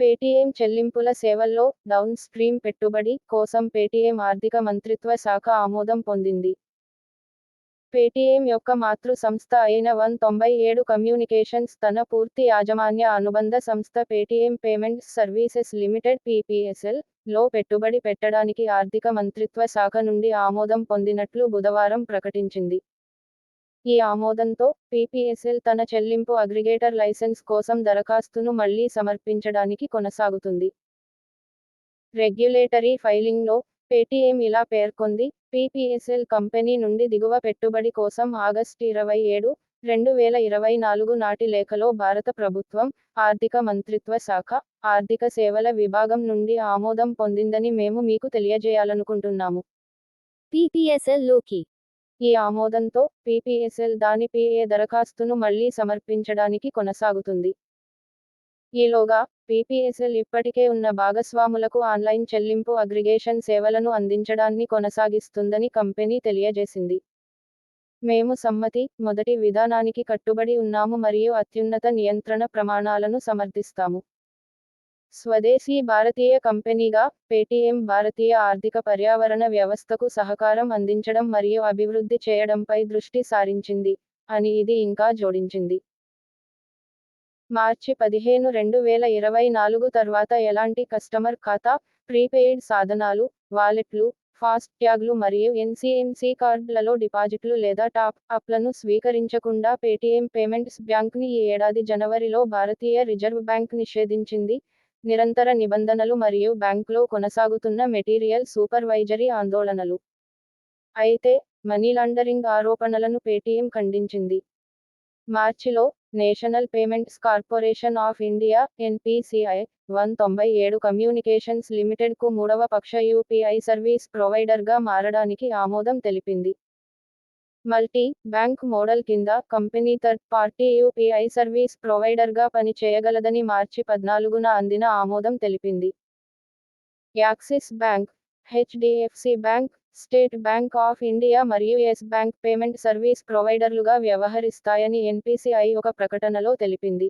Paytm చెల్లింపుల సేవల్లో down stream పెట్టుబడి కోసం పేటీఎం ఆర్థిక మంత్రిత్వ శాఖ ఆమోదం పొందింది. పేటీఎం యొక్క మాతృ సంస్థ అయిన వన్ తొంభై ఏడు కమ్యూనికేషన్స్ తన పూర్తి యాజమాన్య అనుబంధ సంస్థ పేటీఎం పేమెంట్స్ సర్వీసెస్ లిమిటెడ్ పీపీఎస్ఎల్లో పెట్టుబడి పెట్టడానికి ఆర్థిక మంత్రిత్వ శాఖ నుండి ఆమోదం పొందినట్లు బుధవారం ప్రకటించింది. ఈ ఆమోదంతో పీపీఎస్ఎల్ తన చెల్లింపు అగ్రిగేటర్ లైసెన్స్ కోసం దరఖాస్తును మళ్ళీ సమర్పించడానికి కొనసాగుతుంది. రెగ్యులేటరీ ఫైలింగ్లో పేటీఎం ఇలా పేర్కొంది. పీపీఎస్ఎల్ కంపెనీ నుండి దిగువ పెట్టుబడి కోసం ఆగస్టు ఇరవై ఏడు రెండు వేల ఇరవై నాలుగు నాటి లేఖలో భారత ప్రభుత్వం ఆర్థిక మంత్రిత్వ శాఖ ఆర్థిక సేవల విభాగం నుండి ఆమోదం పొందిందని మేము మీకు తెలియజేయాలనుకుంటున్నాము. పీపీఎస్ఎల్లోకి ఈ ఆమోదంతో పీపీఎస్ఎల్ దాని పీఏ దరఖాస్తును మళ్ళీ సమర్పించడానికి కొనసాగుతుంది. ఈలోగా పీపీఎస్ఎల్ ఇప్పటికే ఉన్న భాగస్వాములకు ఆన్లైన్ చెల్లింపు అగ్రిగేషన్ సేవలను అందించడాన్ని కొనసాగిస్తుందని కంపెనీ తెలియజేసింది. మేము సమ్మతి మొదటి విధానానికి కట్టుబడి ఉన్నాము మరియు అత్యున్నత నియంత్రణ ప్రమాణాలను సమర్థిస్తాము. స్వదేశీ భారతీయ కంపెనీగా పేటీఎం భారతీయ ఆర్థిక పర్యావరణ వ్యవస్థకు సహకారం అందించడం మరియు అభివృద్ధి చేయడంపై దృష్టి సారించింది అని ఇది ఇంకా జోడించింది. మార్చి పదిహేను రెండు వేల ఇరవై నాలుగు తర్వాత ఎలాంటి కస్టమర్ ఖాతా ప్రీపెయిడ్ సాధనాలు వాలెట్లు ఫాస్ట్ ట్యాగ్లు మరియు ఎన్సిఎన్సి కార్డులలో డిపాజిట్లు లేదా టాప్ అప్లను స్వీకరించకుండా పేటీఎం పేమెంట్స్ బ్యాంక్ని ఈ ఏడాది జనవరిలో భారతీయ రిజర్వ్ బ్యాంక్ నిషేధించింది. నిరంతర నిబంధనలు మరియు బ్యాంకులో కొనసాగుతున్న మెటీరియల్ సూపర్వైజరీ ఆందోళనలు. అయితే మనీ లాండరింగ్ ఆరోపణలను పేటీఎం ఖండించింది. మార్చిలో national payments corporation of India NPCI one తొంభై ఏడు కమ్యూనికేషన్స్ లిమిటెడ్కు మూడవ పక్ష యూపీఐ సర్వీస్ ప్రొవైడర్గా మారడానికి ఆమోదం తెలిపింది. మల్టీ బ్యాంక్ మోడల్ కింద company third party UPI service ప్రొవైడర్గా పని చేయగలదని మార్చి పద్నాలుగున అందిన ఆమోదం తెలిపింది. Axis bank HDFC bank state bank of India మరియు ఎస్ బ్యాంక్ పేమెంట్ సర్వీస్ ప్రొవైడర్లుగా వ్యవహరిస్తాయని ఎన్పిసిఐ ఒక ప్రకటనలో తెలిపింది.